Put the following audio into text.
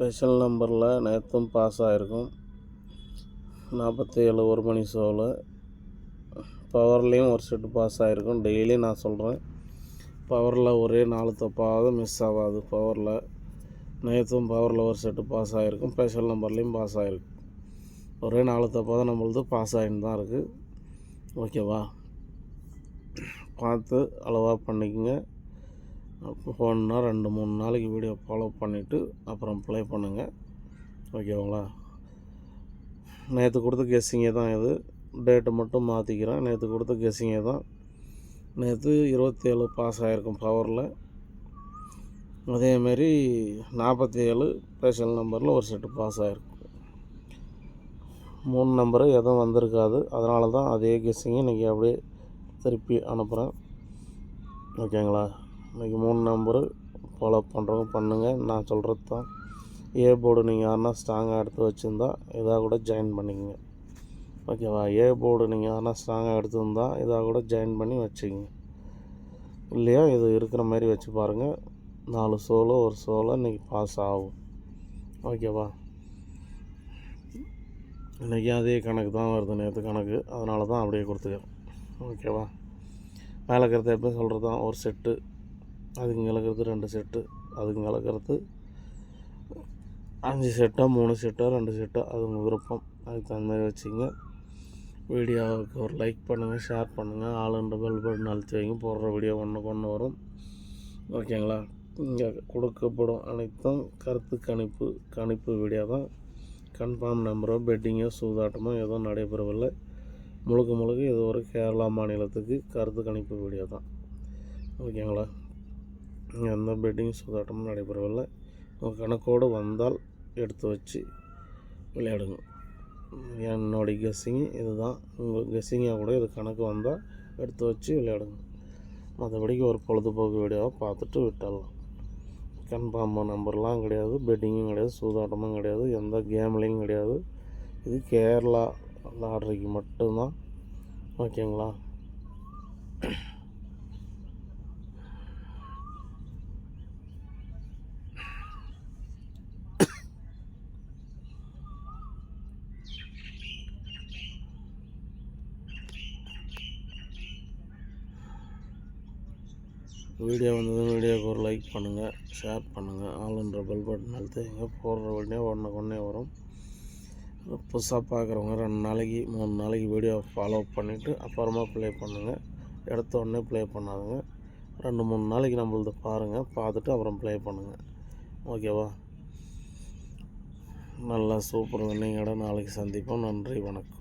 Special நம்பரில் நேற்றும் pass ஆகிருக்கும் நாற்பத்தி ஏழு ஒரு மணி ஷோவில் பவர்லேயும் ஒரு செட்டு பாஸ் ஆகிருக்கும் டெய்லி நான் சொல்கிறேன் பவரில் ஒரே நாலு தப்பாவது மிஸ் ஆகாது பவரில் நேற்றும் பவரில் ஒரு செட்டு பாஸ் ஆகிருக்கும் ஸ்பெஷல் நம்பர்லேயும் பாஸ் ஆகிருக்கும் ஒரே நாலு தான் நம்மளது பாஸ் ஆகின்னு தான் இருக்குது ஓகேவா பார்த்து அளவாக பண்ணிக்கோங்க. அப்போ ரெண்டு மூணு நாளைக்கு வீடியோ ஃபாலோ பண்ணிவிட்டு அப்புறம் ப்ளே பண்ணுங்கள் ஓகேங்களா நேற்று கொடுத்த கெஸ்ஸிங்கே தான் இது. டேட்டு மட்டும் மாற்றிக்கிறேன் நேற்று கொடுத்த கெஸ்ஸிங்கே தான். நேற்று இருபத்தேழு பாஸ் ஆகிருக்கும் பவரில் அதேமாரி நாற்பத்தி ஏழு ஸ்பெஷல் நம்பரில் ஒரு செட்டு பாஸ் ஆகிருக்கும் மூணு நம்பரு எதுவும் வந்திருக்காது. அதனால தான் அதே கெஸ்ஸிங்கை இன்றைக்கி அப்படியே திருப்பி அனுப்புகிறேன் ஓகேங்களா? இன்றைக்கி மூணு நம்பரு ஃபாலோ பண்ணுறவங்க பண்ணுங்கள் நான் சொல்கிறது தான். ஏ போர்டு நீங்கள் யாருன்னா ஸ்ட்ராங்காக எடுத்து வச்சுருந்தா இதாக கூட ஜாயின் பண்ணிக்கங்க. ஓகேவா ஏ போர்டு நீங்கள் யாருன்னா ஸ்ட்ராங்காக எடுத்துருந்தா இதாக கூட ஜாயின் பண்ணி வச்சுக்கோங்க. இல்லையா? இது இருக்கிற மாதிரி வச்சு பாருங்கள் நாலு சோலோ ஒரு சோலோ இன்றைக்கி பாஸ் ஆகும். ஓகேவா இன்றைக்கி அதே கணக்கு தான் வருது நேற்று கணக்கு. அதனால தான் அப்படியே கொடுத்துக்கிறேன். ஓகேவா மேலே இருக்கிறத எப்போ சொல்கிறது தான். ஒரு செட்டு அதுக்கு மேலே ரெண்டு செட்டு அதுக்கு மேலே அஞ்சு செட்டோ மூணு செட்டோ ரெண்டு செட்டோ அது உங்கள் விருப்பம். அதுக்கு தகுந்த மாதிரி வச்சுங்க. வீடியோவுக்கு ஒரு லைக் பண்ணுங்கள் ஷேர் பண்ணுங்கள் ஆளுன்ற பெல் பட்டன் அழுத்தி வைங்க. போடுற வீடியோ ஒன்று ஒன்று வரும். ஓகேங்களா இங்கே கொடுக்கப்படும் அனைத்தும் கருத்து கணிப்பு கணிப்பு வீடியோ தான். கன்ஃபார்ம் நம்பரோ பெட்டிங்கோ சூதாட்டமோ எதுவும் நடைபெறவில்லை. முழுக்க முழுக்க இது ஒரு கேரளா மாநிலத்துக்கு கருத்து கணிப்பு வீடியோ தான். ஓகேங்களா எந்த பெட்டிங் சூதாட்டமும் நடைபெறவில்லை. உங்கள் கணக்கோடு வந்தால் எடுத்து வச்சு விளையாடுங்க. என்னுடைய கெஸ்ஸிங் இதுதான். உங்கள் கெஸ்ஸிங்காக கூட இது கணக்கு வந்தால் எடுத்து வச்சு விளையாடுங்க. மற்றபடிக்கு ஒரு பொழுதுபோக்கு வீடியோவை பார்த்துட்டு விட்டுடலாம் கன்ஃபார்ம் நம்பர்லாம் கிடையாது பெட்டிங்கும் கிடையாது சூதாட்டமும் கிடையாது எந்த கேம்லேயும் கிடையாது. இது கேரளா லாட்ரிக்கு மட்டும்தான். ஓகேங்களா? வீடியோ வந்ததும் வீடியோக்கு ஒரு லைக் பண்ணுங்கள் ஷேர் பண்ணுங்கள் ஆளுன்ற பெல் பட்டன் அழுத்துங்க போடுற உடனே ஒன்று ஒன்றே வரும். புதுசாக பார்க்குறவங்க ரெண்டு நாளைக்கு மூணு நாளைக்கு வீடியோ ஃபாலோ பண்ணிவிட்டு அப்புறமா ப்ளே பண்ணுங்கள் எடுத்த உடனே ப்ளே பண்ணாதுங்க. ரெண்டு மூணு நாளைக்கு நம்மளது பாருங்கள் பார்த்துட்டு அப்புறம் ப்ளே பண்ணுங்கள் ஓகேவா நல்லா சூப்பர் வின்னிங்கோட. நாளைக்கு சந்திப்போம். நன்றி வணக்கம்.